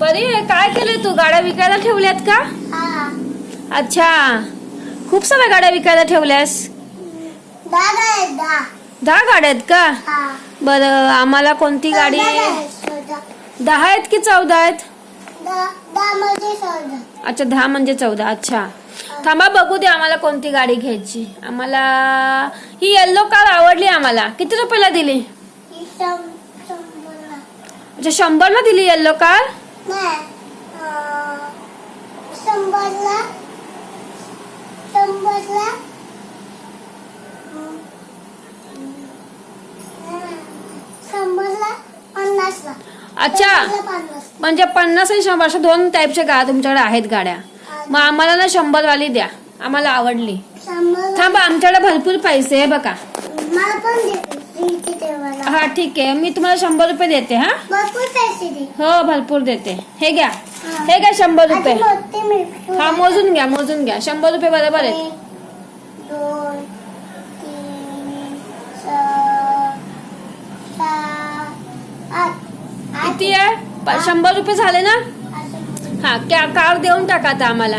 परी काय केलंय तू? गाड्या विकायला ठेवल्यात का? हा. अच्छा. खूप साऱ्या गाड्या विकायला ठेवल्यास? दहा. गाड्या आहेत का? हा. बरं आम्हाला कोणती गाडी. दहा आहेत की चौदा आहेत? सोडा. अच्छा दहा म्हणजे चौदा. अच्छा. थांबा बघू दे आम्हाला कोणती गाडी घ्यायची. आम्हाला ही येल्लो कार आवडली आम्हाला. किती रुपयाला दिली. अच्छा शंभरला दिली येल्लो कार शंभरला शंभरला शंभरला पन्नासला अच्छा. म्हणजे पन्नास आणि शंभर अशा दोन टाईपच्या गाड्या तुमच्याकडे आहेत गाड्या. मग आम्हाला ना शंभर वाली द्या. आम्हाला आवडली. थांबा आमच्याकडे भरपूर पैसे आहे बघा. मला पण दे हा ठीक आहे. मी तुम्हाला शंभर रुपये देते हा? भरपूर पैसे दे. हो भरपूर देते. हे घ्या. हा. घ्या शंभर रुपये. हा मोजून घ्या मोजून घ्या. शंभर रुपये बरोबर आहेत. किती आहे? शंभर रुपये झाले ना. हा क्या कार देऊन टाका आता आम्हाला.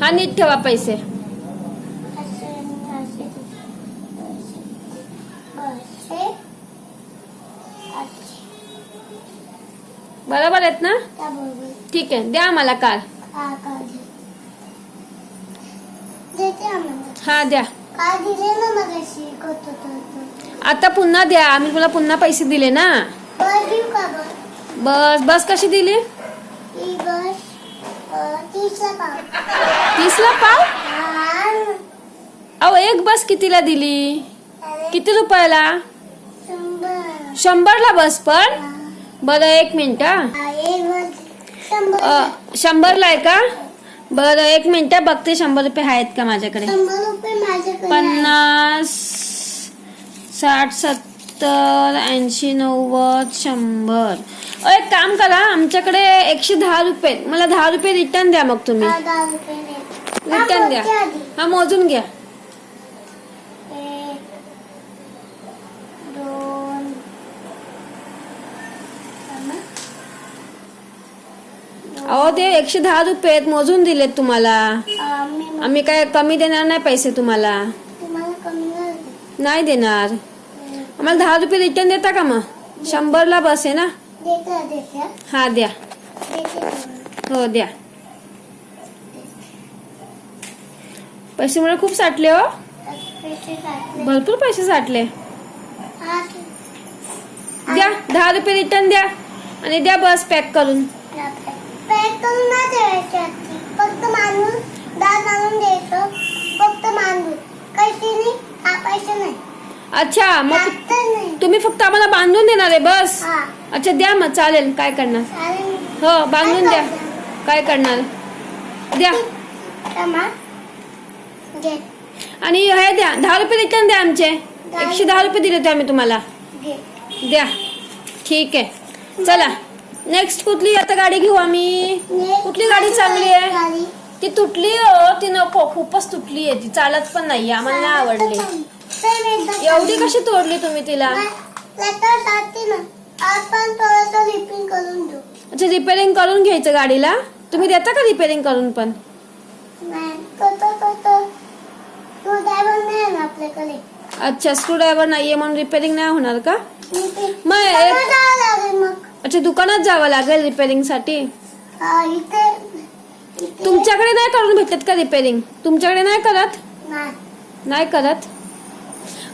हा नीट ठेवा पैसे. बरोबर आहेत ना? ठीक आहे द्या आम्हाला कार हा हा द्या. आता पुन्हा द्या आम्ही तुला पुन्हा पैसे दिले ना? बस बस कशी दिली? तीसला पाव. अहो एक बस कितीला दिली? किती रुपयाला? शंभर. शंभरला बस पण. बरं एक मिनिट शंभरला आहे का? बरं एक मिनिट बघते शंभर रुपये आहेत का माझ्याकडे. पन्नास साठ सत्तर ऐंशी नव्वद शंभर. एक काम करा आमच्याकडे एकशे दहा रुपये. मला दहा रुपये रिटर्न द्या मग तुम्ही. रिटर्न द्या. हा मोजून घ्या एक दोन थांबा. अहो ते एकशे दहा रुपये आहेत मोजून दिलेत तुम्हाला मी आम्ही काय कमी देणार नाही पैसे तुम्हाला तुम्हाला कमी नाही देत. नाही देणार आम्हाला दहा रुपये रिटर्न देता का मग शंभरला बस आहे ना देते देते हा. द्या देते तुम्हाला. हो द्या पैसे मला खूप साठले हो पैसे. भरपूर पैसे साठले हा, ठीक. द्या दहा रुपये रिटर्न द्या आणि द्या बस पॅक करून फक्त मांडून दात आणून द्यायचं फक्त मांडून पैसे नाही पैसे नाही अच्छा मग तुम्ही फक्त आम्हाला बांधून देणार आहे बस. अच्छा द्या मग चालेल. काय करणार? हो बांधून द्या. काय करणार? द्या. आणि हे द्या दहा रुपये रिटर्न द्या आमचे. एकशे दहा रुपये. दिले होते आम्ही तुम्हाला. द्या. ठीक आहे. चला. नेक्स्ट कुठली आता गाडी घेऊ आम्ही? कुठली गाडी चांगली आहे? ती तुटली हो ती नको खूपच तुटली आहे. ती चालत पण नाही आम्हाला नाही आवडली. एवढी कशी तोडली तुम्ही तिला? अच्छा रिपेअरिंग करून घ्यायचं गाडीला? तुम्ही देता का रिपेअरिंग करून पण? अच्छा स्क्रू ड्रायव्हर नाहीये म्हणून रिपेअरिंग नाही होणार का? मग. अच्छा दुकानात जावं लागेल रिपेअरिंगसाठी? हा, इथे इथे तुमच्याकडे नाही करून भेटत का रिपेअरिंग तुमच्याकडे नाही करत? नाही. नाही करत?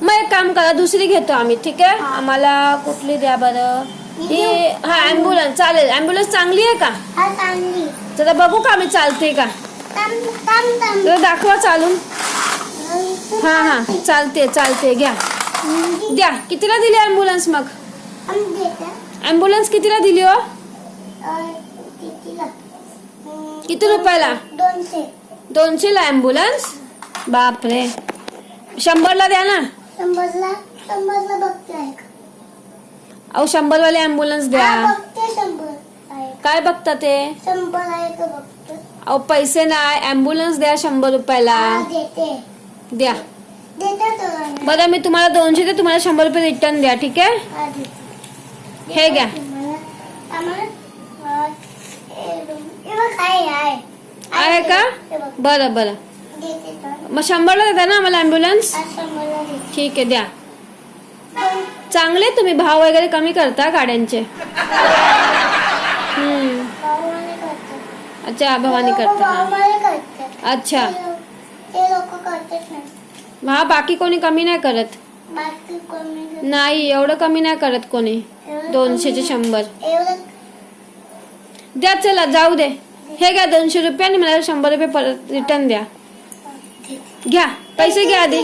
मग एक काम करा दुसरी घेतो आम्ही ठीक आहे? आम्हाला कुठली द्या बरं? ही हा ॲम्ब्युलन्स चालेल. ॲम्ब्युलन्स चांगली आहे का? हा चांगली. जरा बघू का आम्ही चालते का? जरा दाखवा चालून. इथे हा हा चालते चालते घ्या. द्या. कितीला दिली ॲम्ब्युलन्स मग? आम्ही देते. ॲम्ब्युलन्स कितीला दिली हो? किती रुपयाला? दोनशे. दोनशेला ॲम्ब्युलन्स बापरे. शंभरला द्या ना. शंभरला शंभरला बघते आहे? अहो शंभरवाले ॲम्ब्युलन्स द्या. बघते शंभर आहे. काय बघता ते? शंभर आहे का बघते. अहो पैसे नाही. ॲम्ब्युलन्स द्या शंभर रुपयाला. देते. द्या. बरं मी तुम्हाला दोनशे ते तुम्हाला शंभर रुपये रिटर्न द्या ठीक आहे? हा, घ्या आम्हाला आहे का बरं बरं मग शंभरला देता ना मला दे ठीक आहे द्या. चांगले तुम्ही भाव वगैरे कमी करता गाड्यांचे. अच्छा भवानी करता. अच्छा. हा बाकी कोणी कमी नाही करत? नाही. एवढं कमी नाही करत कोणी. दोनशेचे शंभर. द्या चला जाऊ दे. हे घ्या दोनशे रुपये आणि मला शंभर रुपये परत रिटर्न द्या. घ्या पैसे घ्या आधी.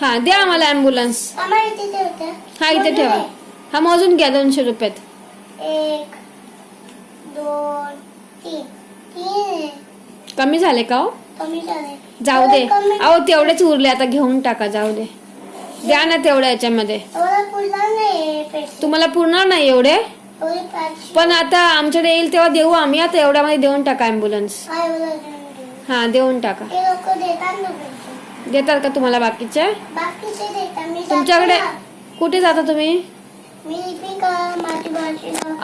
हा द्या आम्हाला ठेवते. हा इथे ठेवा. हा मोजून घ्या दोनशे रुपयात. कमी झाले का हो? कमी झाले. जाऊ दे. अहो तेवढेच उरले आता घेऊन टाका जाऊ दे. द्या ना तेवढ्या याच्यामध्ये. तुम्हाला पुरणार नाही एवढे? पण आता आमच्याकडे येईल तेव्हा देऊ आम्ही. आता एवढ्यामध्ये देऊन टाका ॲम्ब्युलन्स हा देऊन देऊ. देऊन टाका. देतात का तुम्हाला बाकीचे? तुमच्याकडे. कुठे जाता तुम्ही?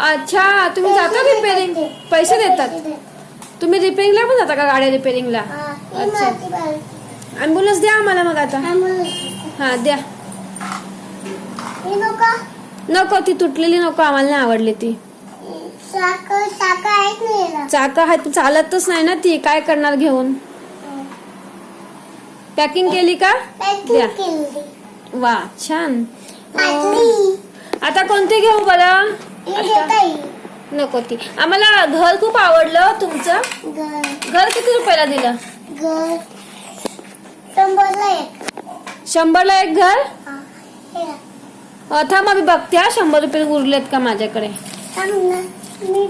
अच्छा तुम्ही जाता रिपेअरिंग पैसे देतात. तुम्ही रिपेअरिंगला पण जाता का गाड्या रिपेअरिंगला अच्छा. ॲम्ब्युलन्स द्या आम्हाला मग आता. हा द्या. नको. ती तुटलेली नको आम्हाला नाही आवडली ती. चाका आहेत चालतच नाही ना ती. काय करणार घेऊन? पॅकिंग केली का? द्या. वा छान. आता कोणते घेऊ बरं? नको ती. आम्हाला घर खूप आवडलं तुमचं? घर. घर किती रुपयाला दिलं? घर. शंभरला एक घर? थांब आम्ही बघते हा. शंभर रुपये उरलेत का माझ्याकडे? मी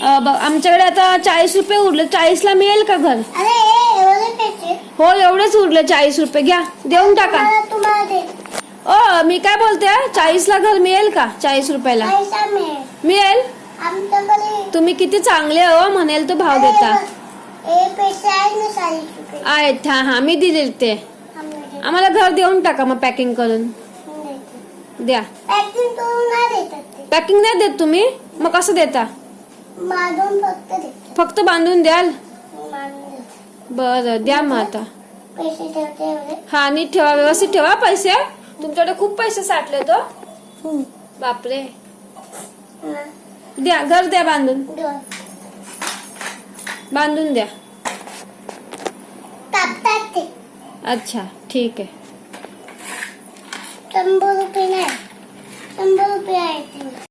आमच्याकडे आता चाळीस रुपये उरले. चाळीसला मिळेल का घर? अरे हे हो एवढेच उरले चाळीस रुपये. घ्या देऊन टाका. ओ मी काय बोलते चाळीसला घर मिळेल का चाळीस रुपयाला? मिळेल. तुम्ही किती चांगले हो म्हणेल तो भाव देता. आहेत हा हा मी दिले ते. आम्हाला घर देऊन टाका मग पॅकिंग करून. द्या. पॅकिंग नाही देत तुम्ही? मग कसं देता? फक्त बांधून द्याल? बरं द्या मग आता. हा नीट ठेवा व्यवस्थित ठेवा पैसे. तुमच्याकडे खूप पैसे साठले तो. बापरे. द्या घर द्या बांधून. बांधून द्या. ते. अच्छा ठीक आहे. शंभर रुपये नाही. शंभर रुपये आहेत. ते